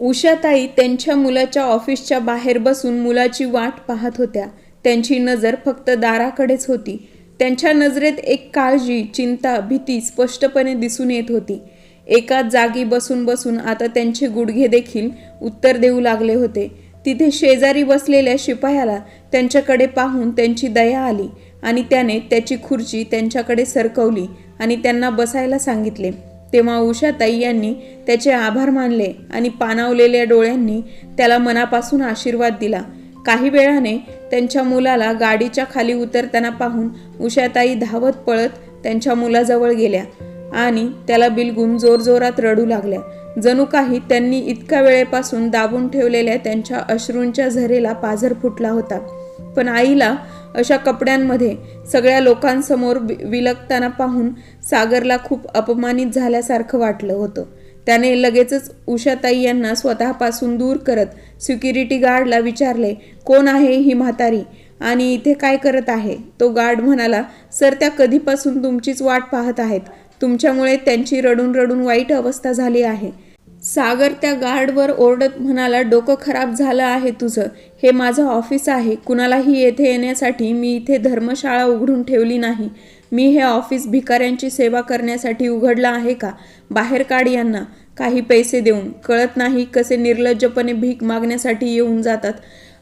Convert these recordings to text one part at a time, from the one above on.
उषाताई त्यांच्या मुलाच्या ऑफिसच्या बाहेर बसून मुलाची वाट पाहत होत्या. त्यांची नजर फक्त दाराकडेच होती. त्यांच्या नजरेत एक काळजी चिंता भीती स्पष्टपणे दिसून येत होती. एका जागी बसून बसून आता त्यांचे गुडघे देखील उत्तर देऊ लागले होते. तिथे शेजारी बसलेल्या शिपायाला त्यांच्याकडे पाहून त्यांची दया आली आणि त्याने त्याची खुर्ची त्यांच्याकडे सरकवली आणि त्यांना बसायला सांगितले. तेव्हा उषाताई यांनी त्याचे आभार मानले आणि पाणावलेल्या डोळ्यांनी त्याला मनापासून आशीर्वाद दिला. काही वेळाने त्यांच्या मुलाला गाडीच्या खाली उतरताना पाहून उषाताई धावत पळत त्यांच्या मुलाजवळ गेल्या आणि त्याला बिलगुम जोरजोरात रडू लागल्या. जणू काही त्यांनी इतक्या वेळेपासून दाबून ठेवलेल्या त्यांच्या अश्रूंच्या झरेला पाझर फुटला होता. पण आईला अशा कपड्यांमध्ये सगळ्या लोकांसमोर विलगताना पाहून सागरला खूप अपमानित झाल्यासारखं वाटलं होतं. त्याने लगेचच उषाताई यांना स्वतःपासून दूर करत सिक्युरिटी गार्डला विचारले कोण आहे ही म्हातारी? आणि इथे काय करत आहे? तो गार्ड म्हणाला सर त्या कधीपासून तुमचीच वाट पाहत आहेत. तुमच्यामुळे त्यांची रडून रडून वाईट अवस्था झाली आहे. सागर त्या गार्डवर ओरडत म्हणाला डोकं खराब झालं आहे तुझं. हे माझं ऑफिस आहे. कुणालाही येथे येण्यासाठी मी इथे धर्मशाळा उघडून ठेवली नाही. मी हे ऑफिस भिकाऱ्यांची सेवा करण्यासाठी उघडलं आहे का? बाहेर काढ यांना. काही पैसे देऊन. कळत नाही कसे निर्लज्जपणे भीक मागण्यासाठी येऊन जातात.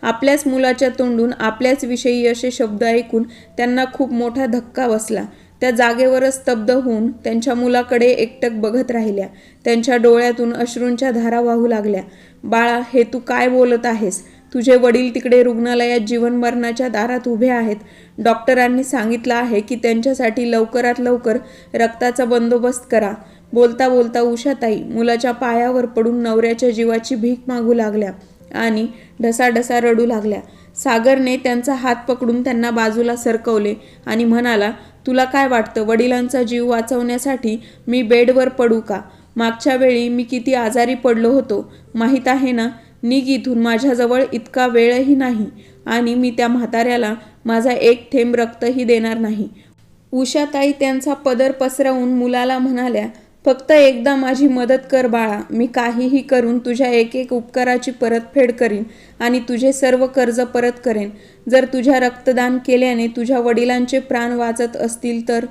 आपल्याच मुलाच्या तोंडून आपल्याच विषयी असे शब्द ऐकून त्यांना खूप मोठा धक्का बसला. त्या जागेवरच स्तब्ध होऊन त्यांच्या मुलाकडे एकटक बघत राहिल्या. त्यांच्या डोळ्यातून अश्रूंच्या धारा वाहू लागल्या. बाळा हे तू काय बोलत आहेस? तुझे वडील तिकडे रुग्णालयात जीवन मरणाच्या दारात उभे आहेत. डॉक्टरांनी सांगितलं आहे की त्यांच्यासाठी लवकरात लवकर रक्ताचा बंदोबस्त करा. बोलता बोलता उषाताई मुलाच्या पायावर पडून नवऱ्याच्या जीवाची भीक मागू लागल्या आणि ढसाढसा रडू लागल्या. सागरने त्यांचा हात पकडून त्यांना बाजूला सरकवले आणि म्हणाला तुला काय वाटतं? वडिलांचा जीव वाचवण्यासाठी मी बेडवर पडू का? मागच्या वेळी मी किती आजारी पडलो होतो. माहीत आहे ना? निघ इथून माझ्याजवळ इतका वेळही नाही आणि मी त्या म्हाताऱ्याला माझा एक थेंब रक्तही देणार नाही. उषाताई त्यांचा पदर पसरवून मुलाला म्हणाल्या फक्त एकदा माझी मदत कर बाळा. मी काहीही करून तुझ्या एक एक उपकाराची परतफेड करीन आणि तुझे सर्व कर्ज परत करेन. जर तुझ्या रक्तदान केल्याने तुझ्या वडिलांचे प्राण वाचत असतील तर?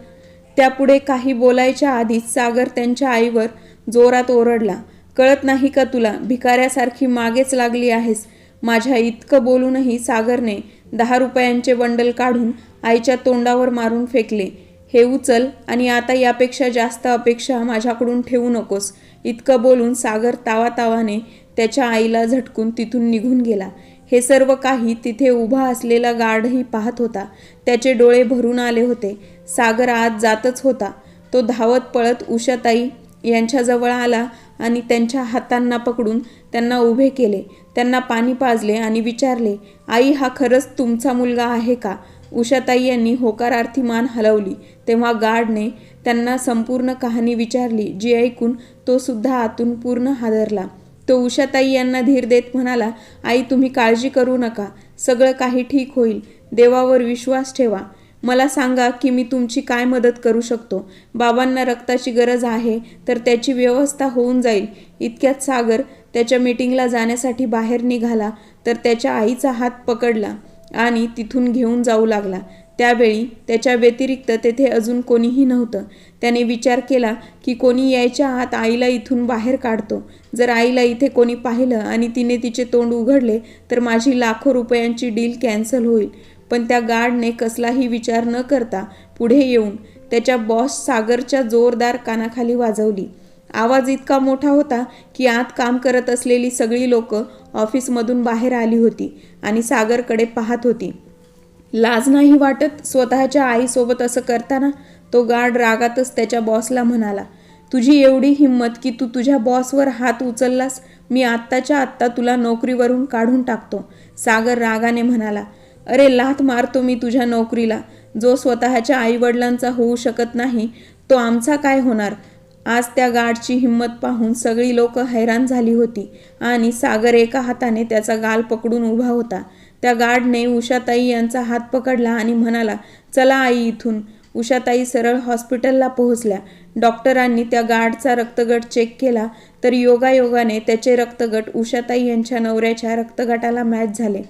त्यापुढे काही बोलायच्या आधीच सागर त्यांच्या आईवर जोरात ओरडला. कळत नाही का तुला? भिकाऱ्यासारखी मागेच लागली आहेस. माझ्या इतकं बोलूनही सागरने दहा रुपयांचे बंडल काढून आईच्या तोंडावर मारून फेकले. हे उचल आणि आता यापेक्षा जास्त अपेक्षा माझ्याकडून ठेवू नकोस. इतकं बोलून सागर तावातावाने त्याच्या आईला झटकून तिथून निघून गेला. हे सर्व काही तिथे उभा असलेला गार्डही पाहत होता. त्याचे डोळे भरून आले होते. सागर आत जातच होता. तो धावत पळत उषाताई यांच्याजवळ आला आणि त्यांच्या हातांना पकडून त्यांना उभे केले. त्यांना पाणी पाजले आणि विचारले आई हा खरंच तुमचा मुलगा आहे का? उषाताई यांनी होकारार्थी मान हलवली. तेव्हा गार्डने त्यांना संपूर्ण कहाणी विचारली जी ऐकून तो सुद्धा आतून पूर्ण हादरला. तो उषाताई यांना धीर देत म्हणाला आई तुम्ही काळजी करू नका. सगळं काही ठीक होईल. देवावर विश्वास ठेवा. मला सांगा की मी तुमची काय मदत करू शकतो? बाबांना रक्ताची गरज आहे तर त्याची व्यवस्था होऊन जाईल. इतक्यात सागर त्याच्या मीटिंगला जाण्यासाठी बाहेर निघाला तर त्याच्या आईचा हात पकडला. आणि तिथून घेऊन जाऊ लागला. त्यावेळी त्याच्या व्यतिरिक्त तेथे अजून कोणीही नव्हतं. त्याने विचार केला की कोणी यायच्या आत आईला इथून बाहेर काढतो. जर आईला इथे कोणी पाहिलं आणि तिने तिचे तोंड उघडले तर माझी लाखो रुपयांची डील कॅन्सल होईल. पण त्या गार्डने कसलाही विचार न करता पुढे येऊन त्याच्या बॉस सागरच्या जोरदार कानाखाली वाजवली. आवाज इतका मोठा होता की आत काम करत असलेली सगळी लोक ऑफिसमधून बाहेर आली होती आणि सागरकडे पाहत होती. लाज नाही वाटत स्वतःच्या आईसोबत असं करताना? तो गार्ड रागातच त्याच्या बॉसला म्हणाला तुझी एवढी हिंमत की तू तुझ्या बॉसवर हात उचललास मी आत्ताच्या आत्ता तुला नोकरीवरून काढून टाकतो. सागर रागाने म्हणाला अरे लाथ मारतो मी तुझ्या नोकरीला. जो स्वतःच्या आईवडिलांचा होऊ शकत नाही तो आमचा काय होणार? आज त्या गार्डची हिंमत पाहून सगळी लोक हैराण झाली होती आणि सागर एका हाताने त्याचा गाल पकडून उभा होता. त्या गार्डने उषाताई यांचा हात पकडला आणि म्हणाला चला आई इथून. उषाताई सरळ हॉस्पिटलला पोहोचल्या. डॉक्टरांनी त्या गार्डचा रक्तगट चेक केला तर योगायोगाने त्याचे रक्तगट उषाताई यांच्या नवऱ्याच्या रक्तगटाला मॅच झाले.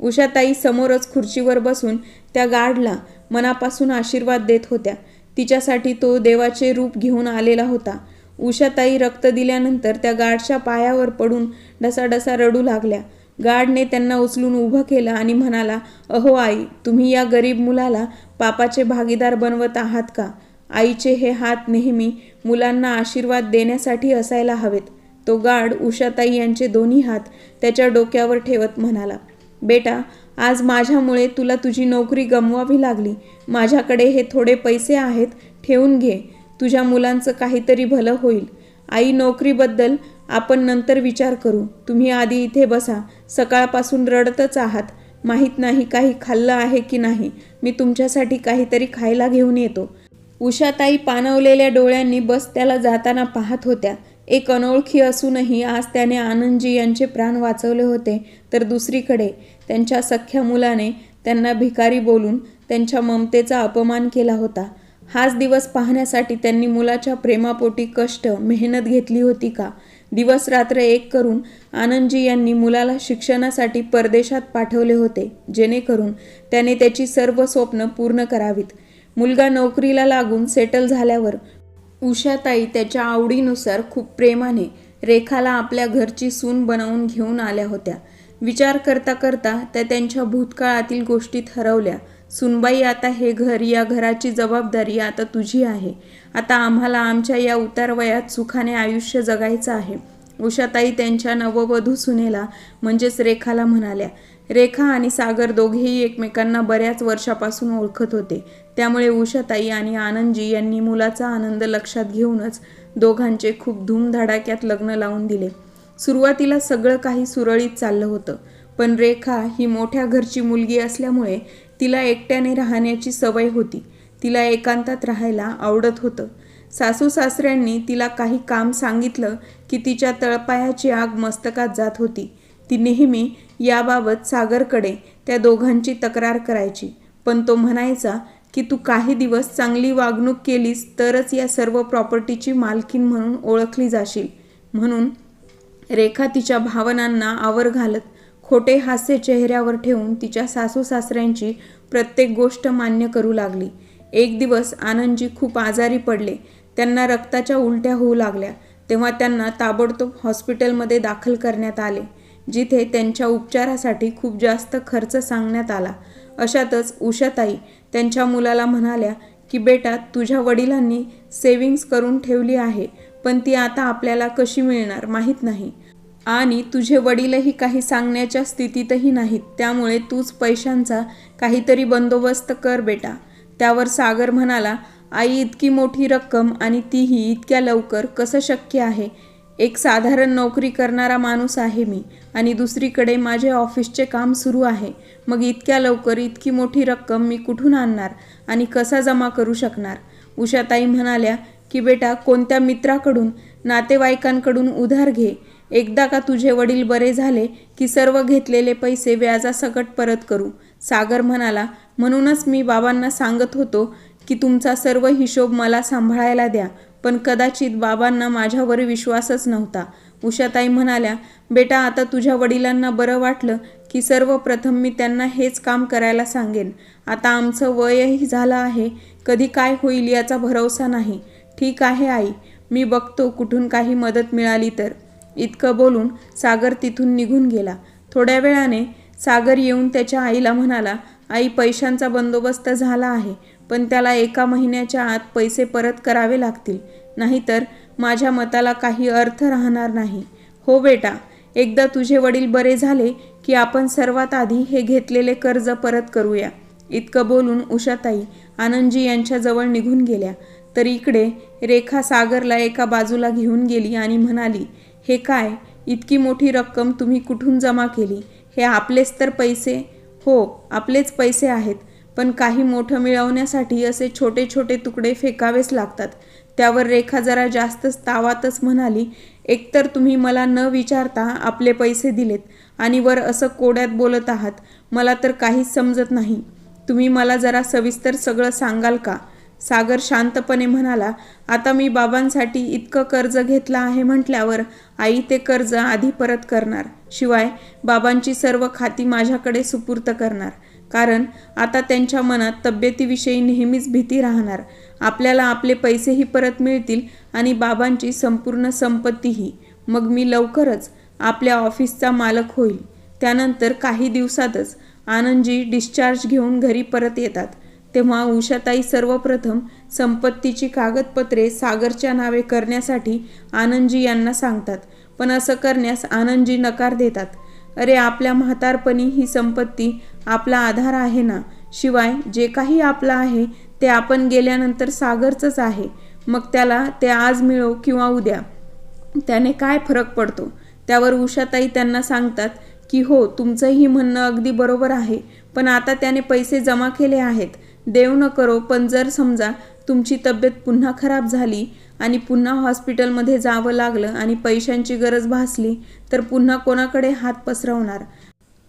उषाताई समोरच खुर्चीवर बसून त्या गार्डला मनापासून आशीर्वाद देत होत्या. तिच्यासाठी तो देवाचे रूप घेऊन आलेला होता. उषाताई रक्त दिल्यानंतर त्या गाडच्या पायावर पडून डसाडसा रडू लागल्या. गाडने त्यांना उचलून उभं केलं आणि म्हणाला अहो आई तुम्ही या गरीब मुलाला पापाचे भागीदार बनवत आहात का? आईचे हे हात नेहमी मुलांना आशीर्वाद देण्यासाठी असायला हवेत. तो गाड उषाताई यांचे दोन्ही हात त्याच्या डोक्यावर ठेवत म्हणाला बेटा आज माझ्यामुळे तुला तुझी नोकरी गमवावी लागली. माझ्याकडे हे थोडे पैसे आहेत ठेवून घे. तुझ्या मुलांचं काहीतरी भलं होईल. आई नोकरीबद्दल आपण नंतर विचार करू. तुम्ही आधी इथे बसा. सकाळपासून रडतच आहात. माहीत नाही काही खाल्लं आहे की नाही. मी तुमच्यासाठी काहीतरी खायला घेऊन येतो. उषाताई पाणवलेल्या डोळ्यांनी बस त्याला जाताना पाहत होत्या. एक अनोळखी असूनही आज त्याने आनंदजी यांचे प्राण वाचवले होते तर दुसरीकडे. त्यांच्या सख्ख्या मुलाने त्यांना भिकारी बोलून त्यांच्या ममतेचा अपमान केला होता. हाच दिवस पाहण्यासाठी त्यांनी मुलाच्या प्रेमापोटी कष्ट मेहनत घेतली होती का? दिवस रात्र एक करून आनंदजी यांनी मुलाला शिक्षणासाठी परदेशात पाठवले होते जेणेकरून त्याने त्याची सर्व स्वप्न पूर्ण करावीत. मुलगा नोकरीला लागून सेटल झाल्यावर उषाताई त्याच्या आवडीनुसार खूप प्रेमाने रेखाला आपल्या घरची सून बनवून घेऊन आल्या होत्या. विचार करता करता त्या त्यांच्या भूतकाळातील गोष्टीत हरवल्या सुनबाई आता हे घर या घराची जबाबदारी आता तुझी आहे. आता आम्हाला आमच्या या उतारवयात सुखाने आयुष्य जगायचं आहे. उषाताई त्यांच्या नववधू सुनेला म्हणजेच रेखाला म्हणाल्या. रेखा आणि सागर दोघेही एकमेकांना बऱ्याच वर्षापासून ओळखत होते. त्यामुळे उषाताई आणि आनंदजी यांनी मुलाचा आनंद लक्षात घेऊनच दोघांचे खूप धूमधडाक्यात लग्न लावून दिले. सुरुवातीला सगळं काही सुरळीत चाललं होतं. पण रेखा ही मोठ्या घरची मुलगी असल्यामुळे तिला एकट्याने राहण्याची सवय होती. तिला एकांतात राहायला आवडत होतं. सासू सासऱ्यांनी तिला काही काम सांगितलं की तिच्या तळपायाची आग मस्तकात जात होती. ती नेहमी याबाबत सागरकडे त्या दोघांची तक्रार करायची. पण तो म्हणायचा की तू काही दिवस चांगली वागणूक केलीस तरच या सर्व प्रॉपर्टीची मालकीन म्हणून ओळखली जाशील. म्हणून रेखा तिच्या भावनांना आवर घालत खोटे हास्य चेहऱ्यावर ठेवून तिच्या सासू सासऱ्यांची प्रत्येक गोष्ट मान्य करू लागली. एक दिवस आनंदजी खूप आजारी पडले. त्यांना रक्ताच्या उलट्या होऊ लागल्या. तेव्हा त्यांना ताबडतोब हॉस्पिटलमध्ये दाखल करण्यात आले जिथे त्यांच्या उपचारासाठी खूप जास्त खर्च सांगण्यात आला. अशातच उषाताई त्यांच्या मुलाला म्हणाल्या की बेटा तुझ्या वडिलांनी सेविंग्स करून ठेवली आहे. पण ती आता आपल्याला कशी मिळणार माहीत नाही. आणि तुझे वडीलही काही सांगण्याच्या स्थितीतही नाहीत. त्यामुळे तूच पैशांचा काहीतरी बंदोबस्त कर बेटा. त्यावर सागर म्हणाला आई इतकी मोठी रक्कम आणि तीही इतक्या लवकर कसं शक्य आहे? एक साधारण नोकरी करणारा माणूस आहे मी आणि दुसरीकडे माझे ऑफिसचे काम सुरू आहे. मग इतक्या लवकर इतकी मोठी रक्कम मी कुठून आणणार आणि कसा जमा करू शकणार? उषाताई म्हणाल्या की बेटा कोणत्या मित्राकडून नातेवाईकांकडून उधार घे. एकदा का तुझे वडील बरे झाले की सर्व घेतलेले पैसे व्याजासकट परत करू? सागर म्हणाला म्हणूनच मी बाबांना सांगत होतो की तुमचा सर्व हिशोब मला सांभाळायला द्या पण कदाचित बाबांना माझ्यावर विश्वासच नव्हता. उषाताई म्हणाल्या बेटा आता तुझ्या वडिलांना बरं वाटलं की सर्वप्रथम मी त्यांना हेच काम करायला सांगेन. आता आमचं वयही झालं आहे कधी काय होईल याचा भरवसा नाही. ठीक आहे आई. मी बघतो कुठून काही मदत मिळाली तर. इतकं बोलून सागर तिथून निघून गेला. थोड्या वेळाने सागर येऊन त्याच्या आईला म्हणाला आई पैशांचा बंदोबस्त झाला आहे पण त्याला एका महिन्याच्या आत पैसे परत करावे लागतील. नाहीतर माझ्या मताला काही अर्थ राहणार नाही. हो बेटा एकदा तुझे वडील बरे झाले की आपण सर्वात आधी हे घेतलेले कर्ज परत करूया. इतकं बोलून उषाताई आनंदजी यांच्याजवळ निघून गेल्या. तर इकडे रेखा सागरला एका बाजूला घेऊन गेली आणि म्हणाली हे काय? इतकी मोठी रक्कम तुम्ही कुठून जमा केली? हे आपलेच तर पैसे. हो आपलेच पैसे आहेत पण काही मोठं मिळवण्यासाठी असे छोटे छोटे तुकडे फेकावेच लागतात. त्यावर रेखा जरा जास्तच तावातच म्हणाली एकतर तुम्ही मला न विचारता आपले पैसे दिलेत आणि वर असं कोड्यात बोलत आहात मला तर काहीच समजत नाही. तुम्ही मला जरा सविस्तर सगळं सांगाल का? सागर शांतपणे म्हणाला आता मी बाबांसाठी इतकं कर्ज घेतलं आहे म्हटल्यावर आई ते कर्ज आधी परत करणार. शिवाय बाबांची सर्व खाती माझ्याकडे सुपूर्त करणार. कारण आता त्यांच्या मनात तब्येतीविषयी नेहमीच भीती राहणार. आपल्याला आपले पैसेही परत मिळतील आणि बाबांची संपूर्ण संपत्तीही. मग मी लवकरच आपल्या ऑफिसचा मालक होईल. त्यानंतर काही दिवसातच आनंदजी डिस्चार्ज घेऊन घरी परत येतात. तेव्हा उषाताई सर्वप्रथम संपत्तीची कागदपत्रे सागरच्या नावे करण्यासाठी आनंदजी यांना सांगतात. पण असं करण्यास आनंदजी नकार देतात. अरे आपल्या म्हातारपणी ही संपत्ती आपला आधार आहे ना? शिवाय जे काही आपलं आहे ते आपण गेल्यानंतर सागरचंच आहे. मग त्याला ते आज मिळो किंवा उद्या? त्याने काय फरक पडतो? त्यावर उषाताई त्यांना सांगतात की हो तुमचंही म्हणणं अगदी बरोबर आहे. पण आता त्याने पैसे जमा केले आहेत. देव न करो पण जर समजा तुमची तब्येत पुन्हा खराब झाली आणि पुन्हा हॉस्पिटलमध्ये जावं लागलं आणि पैशांची गरज भासली तर पुन्हा कोणाकडे हात पसरवणार?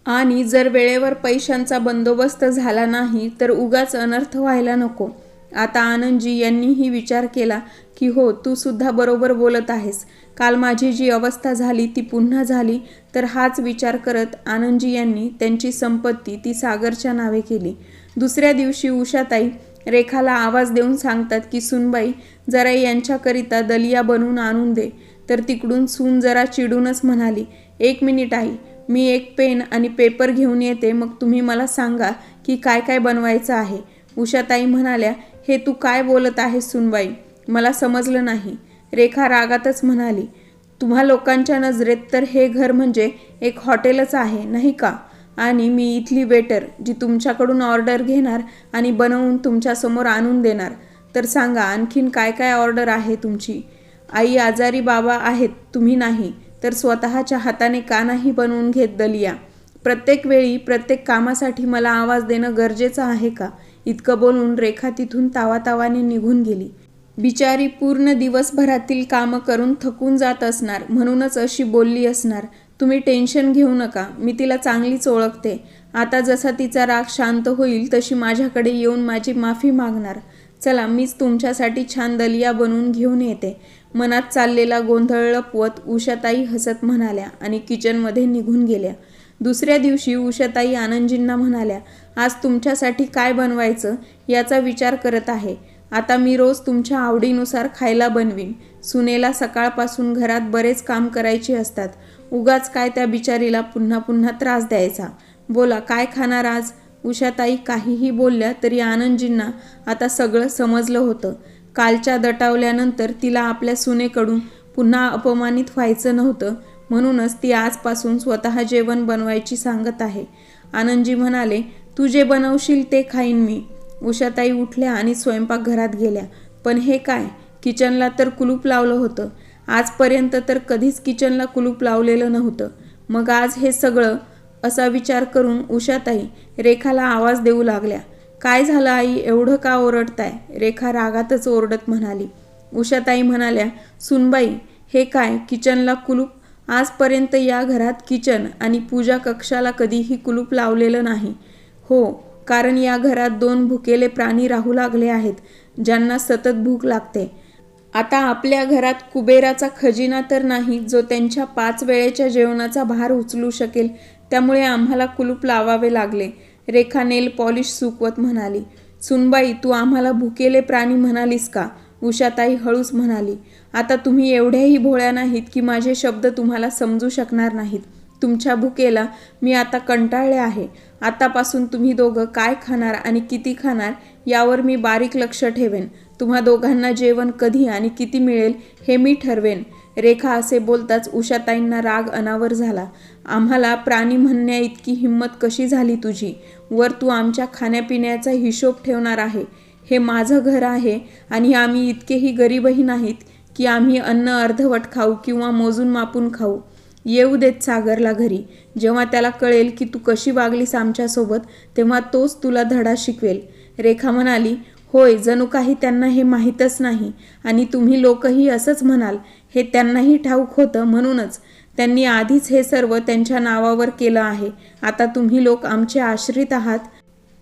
आणि जर वेळेवर पैशांचा बंदोबस्त झाला नाही तर उगाच अनर्थ व्हायला नको. आता आनंदजी यांनीही विचार केला की हो तू सुद्धा बरोबर बोलत आहेस. काल माझी जी अवस्था झाली ती पुन्हा झाली. तर हाच विचार करत आनंदजी यांनी त्यांची संपत्ती ती सागरच्या नावे केली. दुसऱ्या दिवशी उषाताई रेखाला आवाज देऊन सांगतात की सुनबाई जरा यांच्याकरिता दलिया बनवून आणून दे. तर तिकडून सून जरा चिडूनच म्हणाली एक मिनिट आई मी एक पेन आणि पेपर घेऊन येते मग तुम्ही मला सांगा की काय काय बनवायचं आहे. उषाताई म्हणाल्या हे तू काय बोलत आहेस सुनबाई? मला समजलं नाही. रेखा रागातच म्हणाली तुम्हा लोकांच्या नजरेत तर हे घर म्हणजे एक हॉटेलच आहे नाही का? आणि मी इथली वेटर जी तुमच्याकडून ऑर्डर घेणार आणि बनवून तुमच्यासमोर आणून देणार. तर सांगा आणखीन काय काय ऑर्डर आहे तुमची? आई आजारी बाबा आहेत तुम्ही नाही तर स्वतःच्या हाताने का नाही बनवून घेत दलिया? प्रत्येक वेळी प्रत्येक कामासाठी मला आवाज देणं गरजेचं आहे का? इतकं बोलून रेखा तिथून तावातावाने निघून गेली. बिचारी पूर्ण दिवसभरातील कामं करून थकून जात असणार म्हणूनच अशी बोलली असणार. तुम्ही टेन्शन घेऊ नका मी तिला चांगलीच ओळखते. आता जसा तिचा राग शांत होईल तशी माझ्याकडे येऊन माझी माफी मागणार. चला मीच तुमच्यासाठी छान दलिया बनवून घेऊन येते. मनात चाललेला गोंधळ लपवत उषाताई हसत म्हणाल्या आणि किचनमध्ये निघून गेल्या. दुसऱ्या दिवशी उषाताई आनंदजींना म्हणाल्या आज तुमच्यासाठी काय बनवायचं याचा विचार करत आहे. आता मी रोज तुमच्या आवडीनुसार खायला बनवीन. सुनेला सकाळपासून घरात बरेच काम करायचे असतात. उगाच काय त्या बिचारीला पुन्हा पुन्हा त्रास द्यायचा. बोला काय खाणार आज? उषाताई काहीही बोलल्या तरी आनंदजींना आता सगळं समजलं होतं. कालच्या दटावल्यानंतर तिला आपल्या सुनेकडून पुन्हा अपमानित व्हायचं नव्हतं. म्हणूनच ती आजपासून स्वतः जेवण बनवायची सांगत आहे. आनंदजी म्हणाले तू जे बनवशील ते खाईन मी. उषाताई उठल्या आणि स्वयंपाकघरात गेल्या. पण हे काय? किचनला तर कुलूप लावलं होतं. आजपर्यंत तर कधीच किचनला कुलूप लावलेलं नव्हतं. मग आज हे सगळं असा विचार करून उषाताई रेखाला आवाज देऊ लागल्या. काय झालं आई? एवढं का ओरडताय? रेखा रागातच ओरडत म्हणाली. उषाताई म्हणाल्या सुनबाई हे काय? किचनला कुलूप? आजपर्यंत या घरात किचन आणि पूजा कक्षाला कधीही कुलूप लावलेलं नाही. हो कारण या घरात दोन भुकेले प्राणी राहू लागले आहेत ज्यांना सतत भूक लागते. आता आपल्या घरात कुबेराचा खजिना तर नाही जो त्यांच्या पाच वेळेच्या जेवणाचा भार उचलू शकेल त्यामुळे आम्हाला कुलूप लावावे लागले रेखा नेल पॉलिश सुकवत म्हणाली. सुनबाई तू आम्हाला भुकेले प्राणी म्हणालीस का? उषाताई हळूच म्हणाली. आता तुम्ही एवढ्याही भोळ्या नाहीत की माझे शब्द तुम्हाला समजू शकणार नाहीत. तुमच्या भुकेला मी आता कंटाळले आहे. आतापासून तुम्ही दोघं काय खाणार आणि किती खाणार यावर मी बारीक लक्ष ठेवेन. तुम्हा दोघांना जेवण कधी आणि किती मिळेल हे मी ठरवेन. रेखा असे बोलताच उषाताईंना राग अनावर झाला. आम्हाला प्राणी म्हणण्या इतकी हिंमत कशी झाली तुझी? वर तू आमच्या खाण्यापिण्याचा हिशोब ठेवणार आहे. हे माझं घर आहे आणि आम्ही इतकेही गरीबही नाहीत की आम्ही अन्न अर्धवट खाऊ किंवा मोजून मापून खाऊ. येऊ देत सागरला घरी. जेव्हा त्याला कळेल की तू कशी वागलीस आमच्यासोबत तेव्हा तोच तुला धडा शिकवेल. रेखा म्हणाली होय जणू काही त्यांना हे माहीतच नाही. आणि तुम्ही लोकही असंच म्हणाल हे त्यांनाही ठाऊक होतं म्हणूनच. त्यांनी आधीच हे सर्व त्यांच्या नावावर केलं आहे. आता तुम्ही लोक आमचे आश्रित आहात.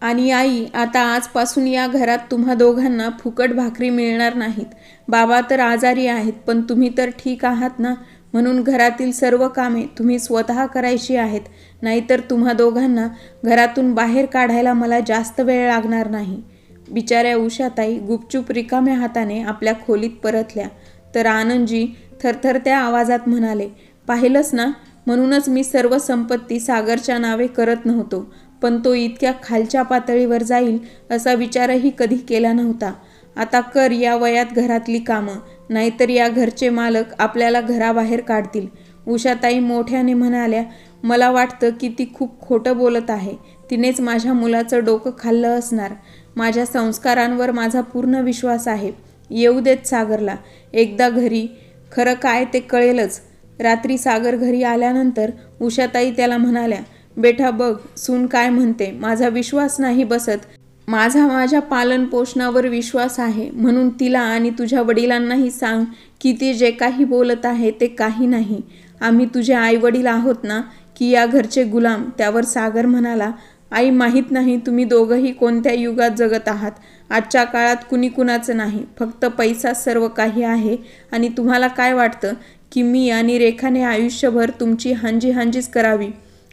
आणि आई आता आजपासून या घरात तुम्हा दोघांना फुकट भाकरी मिळणार नाहीत. बाबा तर आजारी आहेत पण तुम्ही तर ठीक आहात ना? म्हणून घरातील सर्व कामे तुम्ही स्वतः करायची आहेत. नाहीतर तुम्हा दोघांना घरातून बाहेर काढायला मला जास्त वेळ लागणार नाही. बिचाऱ्या उषाताई गुपचूप रिकाम्या हाताने आपल्या खोलीत परतल्या. तर आनंदजी थरथरत्या आवाजात म्हणाले पाहिलंच ना म्हणूनच मी सर्व संपत्ती सागरच्या नावे करत नव्हतो पण तो इतक्या खालच्या पातळीवर जाईल असा विचारही कधी केला नव्हता. आता कर या वयात घरातली कामं नाहीतर या घरचे मालक आपल्याला घराबाहेर काढतील. उषाताई मोठ्याने म्हणाल्या मला वाटतं की ती खूप खोटं बोलत आहे. तिनेच माझ्या मुलाचं डोकं खाल्लं असणार. माझ्या संस्कारांवर माझा पूर्ण विश्वास आहे. येऊ देत सागरला. एकदा घरी. खरं काय ते कळेलच. रात्री सागर घरी आल्यानंतर उषाताई त्याला म्हणाल्या बेटा बघ सून काय म्हणते. माझा विश्वास नाही बसत. माझा माझ्या पालन पोषणावर विश्वास आहे. म्हणून तिला आणि तुझ्या वडिलांनाही सांग की ती जे काही बोलत आहे ते काही नाही. आम्ही तुझे आईवडील आहोत ना की या घरचे गुलाम? त्यावर सागर म्हणाला आई माहीत नाही तुम्ही दोघंही कोणत्या युगात जगत आहात. आजच्या काळात कुणी कुणाचं नाही. फक्त पैसा सर्व काही आहे. आणि तुम्हाला काय वाटतं? की मी आणि रेखाने आयुष्यभर तुमची हांजी हांजीच करावी.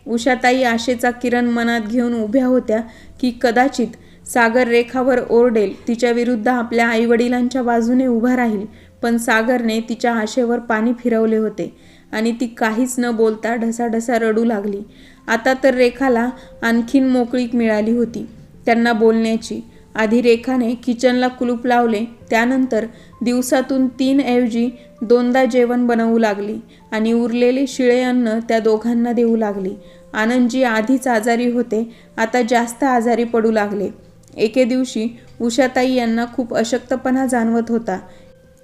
उषाताई आशेचा किरण मनात घेऊन उभ्या होत्या की कदाचित सागर रेखावर ओरडेल. तिच्या विरुद्ध आपल्या आईवडिलांच्या बाजूने उभा राहील. पण सागरने तिच्या आशेवर पाणी फिरवले होते. आणि ती काहीच न बोलता ढसाढसा रडू लागली. आता तर रेखाला आणखीन मोकळीक मिळाली होती त्यांना बोलण्याची. आधी रेखाने किचनला कुलूप लावले त्यानंतर दिवसातून तीन ऐवजी दोनदा जेवण बनवू लागली आणि उरलेले शिळे अन्न त्या दोघांना देऊ लागली. आनंदजी आधीच आजारी होते आता जास्त आजारी पडू लागले. एके दिवशी उषाताई यांना खूप अशक्तपणा जाणवत होता.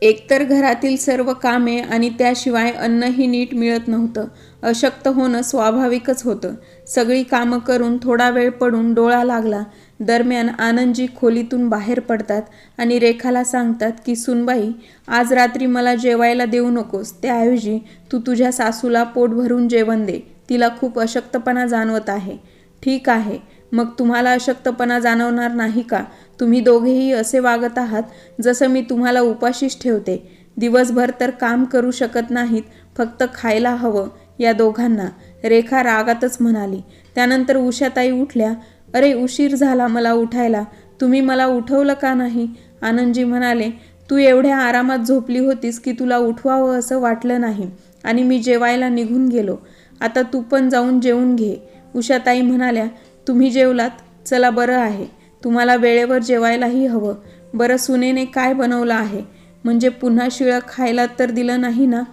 एकतर घरातील सर्व कामे आणि त्याशिवाय अन्नही नीट मिळत नव्हतं. अशक्त होणं स्वाभाविकच होतं. सगळी कामं करून थोडा वेळ पडून डोळा लागला. दरम्यान आनंदजी खोलीतून बाहेर पडतात आणि रेखाला सांगतात की सुनबाई आज रात्री मला जेवायला देऊ नकोस. त्याऐवजी तू तुझ्या सासूला पोट भरून जेवण दे. तिला खूप अशक्तपणा जाणवत आहे. ठीक आहे. मग तुम्हाला अशक्तपणा जाणवणार नाही का? तुम्ही दोघेही असे वागत आहात जसं मी तुम्हाला उपाशीच ठेवते. दिवसभर तर काम करू शकत नाहीत फक्त खायला हवं या दोघांना. रेखा रागातच म्हणाली. त्यानंतर उषाताई उठल्या. अरे उशीर झाला मला उठायला. तुम्ही मला उठवलं का नाही? आनंदजी म्हणाले. तू एवढ्या आरामात झोपली होतीस की तुला उठवावं असं वाटलं नाही आणि मी जेवायला निघून गेलो. आता तू पण जाऊन जेवून घे. उषाताई म्हणाल्या. तुम्ही जेवलात? चला बरं आहे. तुम्हाला वेळेवर जेवायलाही हवं. बरं सुनेने काय बनवलं आहे? म्हणजे पुन्हा शिळं खायला तर दिलं नाही ना?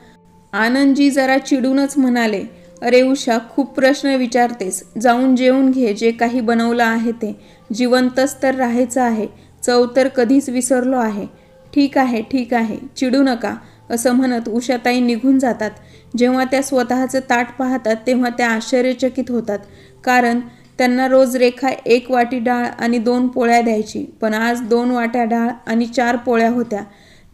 आनंदजी जरा चिडूनच म्हणाले अरे उषा खूप प्रश्न विचारतेस. जाऊन जेवून घे. जे काही बनवलं आहे ते. जिवंतच तर राहायचं आहे. चव तर कधीच विसरलो आहे. ठीक आहे ठीक आहे. चिडू नका असं म्हणत उषाताई निघून जातात. जेव्हा त्या स्वतःचं ताट पाहतात तेव्हा त्या आश्चर्यचकित होतात. कारण त्यांना रोज रेखा एक वाटी डाळ आणि दोन पोळ्या द्यायची. पण आज दोन वाट्या डाळ आणि चार पोळ्या होत्या.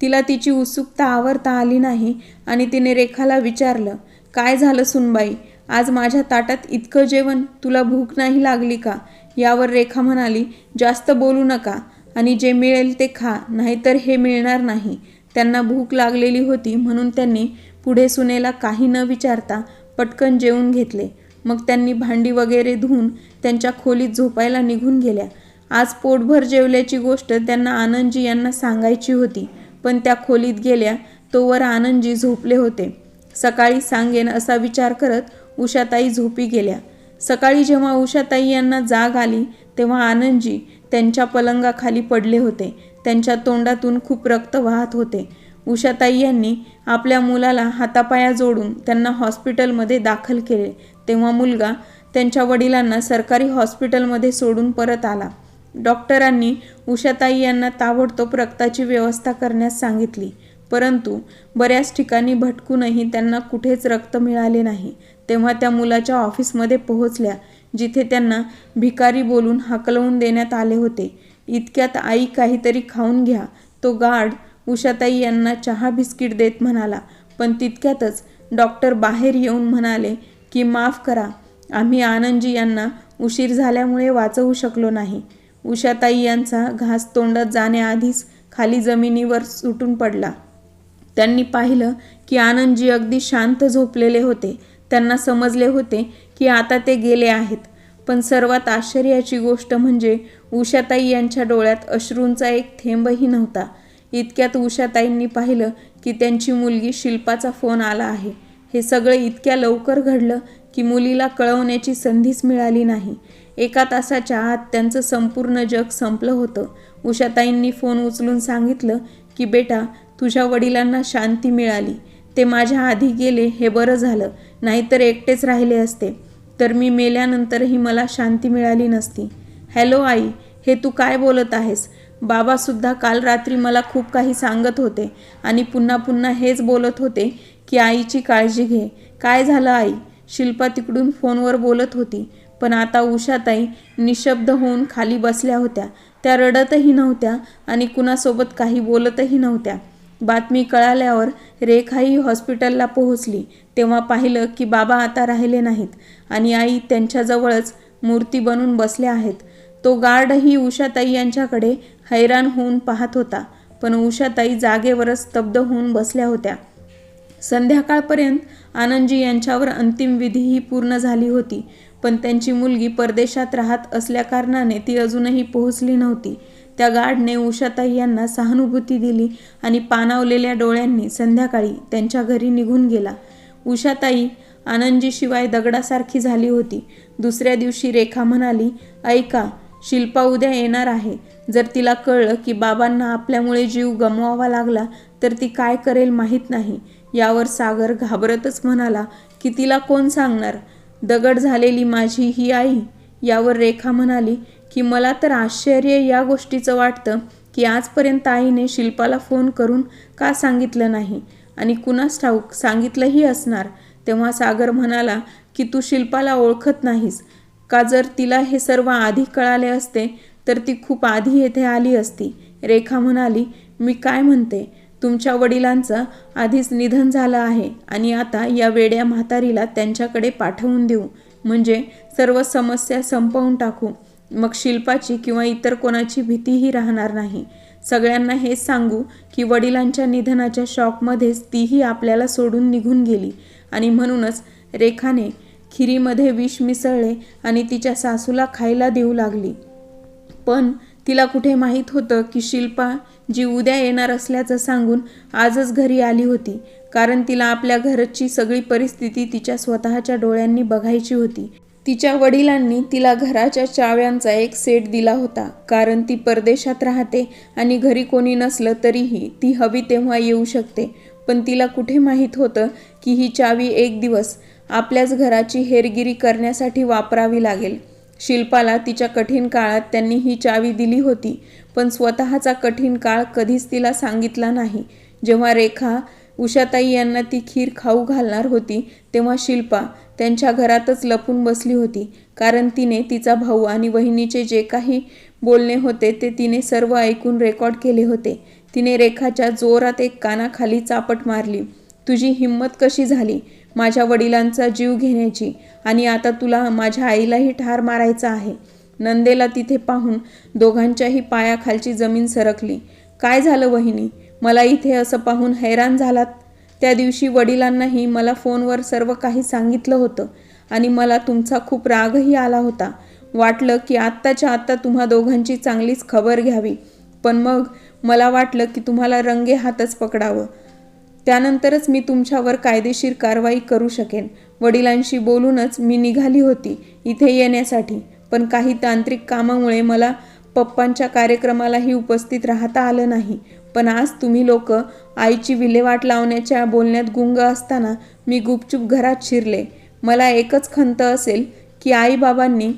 तिला तिची उत्सुकता आवरता आली नाही आणि तिने रेखाला विचारलं काय झालं सुनबाई? आज माझ्या ताटात इतकं जेवण? तुला भूक नाही लागली का? यावर रेखा म्हणाली जास्त बोलू नका आणि जे मिळेल ते खा नाहीतर हे मिळणार नाही. त्यांना भूक लागलेली होती म्हणून त्यांनी पुढे सुनेला काही न विचारता पटकन जेवून घेतले. मग त्यांनी भांडी वगैरे धुवून त्यांच्या खोलीत झोपायला निघून गेल्या. आज पोटभर जेवल्याची गोष्ट त्यांना आनंदजी यांना सांगायची होती. पण त्या खोलीत गेल्या तोवर आनंदजी झोपले होते. सकाळी सांगेन असा विचार करत उषाताई झोपी गेल्या. सकाळी जेव्हा उषाताई यांना जाग आली तेव्हा आनंदजी त्यांच्या पलंगाखाली पडले होते. त्यांच्या तोंडातून खूप रक्त वाहत होते. उषाताई यांनी आपल्या मुलाला हातापाया जोडून त्यांना हॉस्पिटलमध्ये दाखल केले. तेव्हा मुलगा त्यांच्या वडिलांना सरकारी हॉस्पिटलमध्ये सोडून परत आला. डॉक्टरांनी उषाताई यांना ताबडतोब रक्ताची व्यवस्था करण्यास सांगितली. परंतु बऱ्याच ठिकाणी भटकूनही त्यांना कुठेच रक्त मिळाले नाही. तेव्हा त्या मुलाच्या ऑफिसमध्ये पोहोचल्या जिथे त्यांना भिकारी बोलून हाकलवून देण्यात आले होते. इतक्यात आई काहीतरी खाऊन घ्या तो गार्ड उषाताई यांना चहा बिस्किट देत म्हणाला. पण तितक्यातच डॉक्टर बाहेर येऊन म्हणाले की माफ करा. आम्ही आनंदजी यांना उशीर झाल्यामुळे वाचवू शकलो नाही. उषाताई यांचा घास तोंडात जाण्याआधीच खाली जमिनीवर सुटून पडला. त्यांनी पाहिलं की आनंदजी अगदी शांत झोपलेले होते. त्यांना समजले होते की आता ते गेले आहेत. पण सर्वात आश्चर्याची गोष्ट म्हणजे उषाताई यांच्या डोळ्यात अश्रूंचा एक थेंबही नव्हता. इतक्यात उषाताईंनी पाहिलं की त्यांची मुलगी शिल्पाचा फोन आला आहे. हे सगळं इतक्या लवकर घडलं की मुलीला कळवण्याची संधीच मिळाली नाही. एका तासाच्या आत त्यांचं संपूर्ण जग संपलं होतं. उषाताईंनी फोन उचलून सांगितलं की बेटा तुझ्या वडिलांना शांती मिळाली. ते माझ्या आधी गेले हे बरं झालं. नाहीतर एकटेच राहिले असते. तर मी मेल्यानंतरही मला शांती मिळाली नसती. हॅलो आई हे तू काय बोलत आहेस? बाबासुद्धा काल रात्री मला खूप काही सांगत होते आणि पुन्हा पुन्हा हेच बोलत होते की आईची काळजी घे. काय झालं आई? शिल्पा तिकडून फोनवर बोलत होती. पण आता उषाताई निशब्द होऊन खाली बसल्या होत्या. त्या रडतही नव्हत्या आणि कुणासोबत काही बोलतही नव्हत्या. बातमी कळाल्यावर रेखाही हॉस्पिटलला पोहोचली. तेव्हा पाहिलं की बाबा आता राहिले नाहीत आणि आई त्यांच्याजवळच मूर्ती बनून बसल्या आहेत. तो गार्डही उषाताई यांच्याकडे हैराण होऊन पाहत होता. पण उषाताई जागेवरच स्तब्ध होऊन बसल्या होत्या. संध्याकाळपर्यंत आनंदजी यांच्यावर अंतिम विधीही पूर्ण झाली होती. पण त्यांची मुलगी परदेशात राहत असल्याकारणाने ती अजूनही पोहोचली नव्हती. त्या गार्डने उषाताई यांना सहानुभूती दिली आणि पाणावलेल्या डोळ्यांनी संध्याकाळी त्यांच्या घरी निघून गेला. उषाताई आनंदजीशिवाय दगडासारखी झाली होती. दुसऱ्या दिवशी रेखा म्हणाली ऐका शिल्पा उद्या येणार आहे. जर तिला कळलं की बाबांना आपल्यामुळे जीव गमवावा लागला तर ती काय करेल माहीत नाही. यावर सागर घाबरतच म्हणाला की तिला कोण सांगणार? दगड झालेली माझी ही आई. यावर रेखा म्हणाली की मला तर आश्चर्य या गोष्टीचं वाटतं की आजपर्यंत आईने शिल्पाला फोन करून का सांगितलं नाही? आणि कुणास ठाऊक सांगितलंही असणार. तेव्हा सागर म्हणाला की तू शिल्पाला ओळखत नाहीस. का जर तिला हे सर्व आधी कळाले असते तर ती खूप आधी येथे आली असती. रेखा म्हणाली मी काय म्हणते? तुमच्या वडिलांचं आधीच निधन झालं आहे आणि आता या वेड्या म्हातारीला त्यांच्याकडे पाठवून देऊ. म्हणजे सर्व समस्या संपवून टाकू. मग शिल्पाची किंवा इतर कोणाची भीतीही राहणार नाही. सगळ्यांना हेच सांगू की वडिलांच्या निधनाच्या शॉकमध्येच तीही आपल्याला सोडून निघून गेली. आणि म्हणूनच रेखाने खिरीमध्ये विष मिसळले आणि तिच्या सासूला खायला देऊ लागली. पण तिला कुठे माहीत होतं की शिल्पा जी उद्या येणार असल्याचं सांगून आजच घरी आली होती. कारण तिला आपल्या घरची सगळी परिस्थिती तिच्या स्वतःच्या डोळ्यांनी बघायची होती. तिच्या वडिलांनी तिला घराच्या चाव्यांचा एक सेट दिला होता. कारण ती परदेशात राहते आणि घरी कोणी नसलं तरीही ती हवी तेव्हा येऊ शकते. पण तिला कुठे माहीत होतं की ही चावी एक दिवस आपल्याच घराची हेरगिरी करण्यासाठी वापरावी लागेल. शिल्पाला तिच्या कठीण काळात त्यांनी ही चावी दिली होती पण स्वतःचा कठीण काळ कधीच तिला सांगितला नाही. जेव्हा रेखा उषाताई यांना ती खीर खाऊ घालणार होती तेव्हा शिल्पा त्यांच्या घरातच लपून बसली होती कारण तिने तिचा भाऊ आणि वहिनीचे जे काही बोलणे होते ते तिने सर्व ऐकून रेकॉर्ड केले होते. तिने रेखाच्या जोरात एक कानाखाली चापट मारली. तुझी हिंमत कशी झाली? माझ्या वडिलांचा जीव घेण्याची आणि आता तुला माझ्या आईलाही ठार मारायचा आहे. नंदेला तिथे पाहून दोघांच्याही पायाखालची जमीन सरकली. काय झालं वहिनी? मला इथे असं पाहून हैराण झालात? त्या दिवशी वडिलांनाही मला फोनवर सर्व काही सांगितलं होतं आणि मला तुमचा खूप रागही आला होता. वाटलं की आत्ताच्या आत्ता तुम्हा दोघांची चांगलीच खबर घ्यावी. पण मग मला वाटलं की तुम्हाला रंगे हातच पकडावं. त्यानंतरच मी तुमच्यावर कायदेशीर कारवाई करू शकेन. वडिलांशी बोलूनच मी निघाली होती इथे येण्यासाठी. पण काही तांत्रिक कामामुळे मला पप्पांच्या कार्यक्रमालाही उपस्थित राहता आलं नाही. पण आज तुम्ही लोक आईची विल्हेवाट लावण्याच्या बोलण्यात गुंग असताना मी गुपचूप घरात शिरले. मला एकच खंत असेल की आईबाबांनी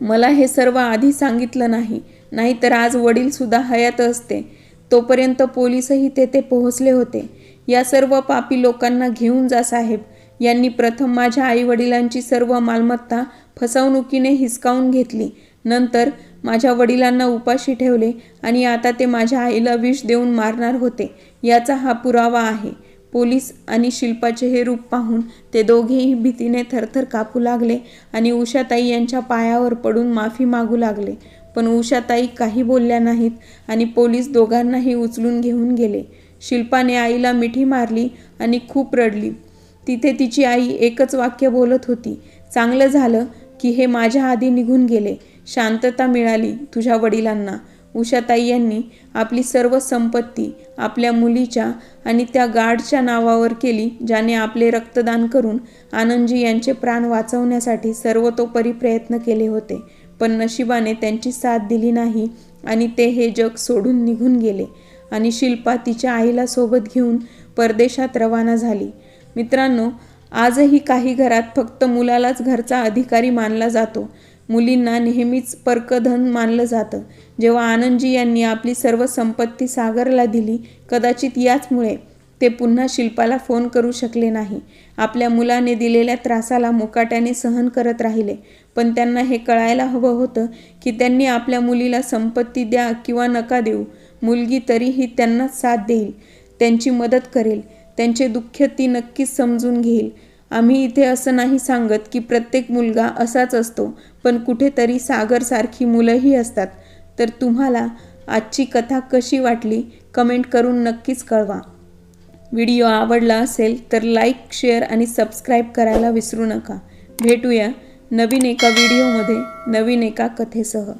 मला हे सर्व आधी सांगितलं नाही. नाहीतर आज वडीलसुद्धा हयात असते. तोपर्यंत पोलीसही तेथे पोहोचले होते. या सर्व पापी लोकांना घेऊन जा साहेब. यांनी प्रथम माझ्या आईवडिलांची सर्व मालमत्ता फसवणुकीने हिसकावून घेतली. नंतर माझ्या वडिलांना उपाशी ठेवले आणि आता ते माझ्या आईला विष देऊन मारणार होते. याचा हा पुरावा आहे. पोलीस आणि शिल्पाचे हे रूप पाहून ते दोघेही भीतीने थरथर कापू लागले आणि उषाताई यांच्या पायावर पडून माफी मागू लागले. पण उषाताई काही बोलल्या नाहीत आणि पोलीस दोघांनाही उचलून घेऊन गेले. शिल्पाने आईला मिठी मारली आणि खूप रडली. तिथे तिची आई एकच वाक्य बोलत होती. चांगलं झालं की हे माझ्या आधी निघून गेले. शांतता मिळाली तुझ्या वडिलांना. उषाताई यांनी आपली सर्व संपत्ती आपल्या मुलीच्या आणि त्या गार्डच्या नावावर केली ज्याने आपले रक्तदान करून आनंदजी यांचे प्राण वाचवण्यासाठी सर्वतोपरी प्रयत्न केले होते. पण नशिबाने त्यांची साथ दिली नाही आणि ते हे जग सोडून निघून गेले. आणि शिल्पा तिच्या आईला सोबत घेऊन परदेशात रवाना झाली. मित्रांनो आजही काही घरात फक्त मुलालाच घरचा अधिकारी मानला जातो. मुलींना नेहमीच परकधन मानलं जातं. जेव्हा आनंदजी यांनी आपली सर्व संपत्ती सागरला दिली कदाचित याचमुळे ते पुन्हा शिल्पाला फोन करू शकले नाही. आपल्या मुलाने दिलेल्या त्रासाला मुकाट्याने सहन करत राहिले. पण त्यांना हे कळायला हवं होतं की त्यांनी आपल्या मुलीला संपत्ती द्या किंवा नका देऊ. मुलगी तरीही त्यांना साथ देईल त्यांची मदत करेल त्यांचे दुःख ती नक्कीच समजून घेईल. आम्ही इथे असं नाही सांगत की प्रत्येक मुलगा असाच असतो पण कुठेतरी सागरसारखी मुलंही असतात. तर तुम्हाला आजची कथा कशी वाटली कमेंट करून नक्कीच कळवा. व्हिडिओ आवडला असेल तर लाईक शेअर आणि सबस्क्राईब करायला विसरू नका. भेटूया नवीन एका व्हिडिओमध्ये नवीन एका कथेसह.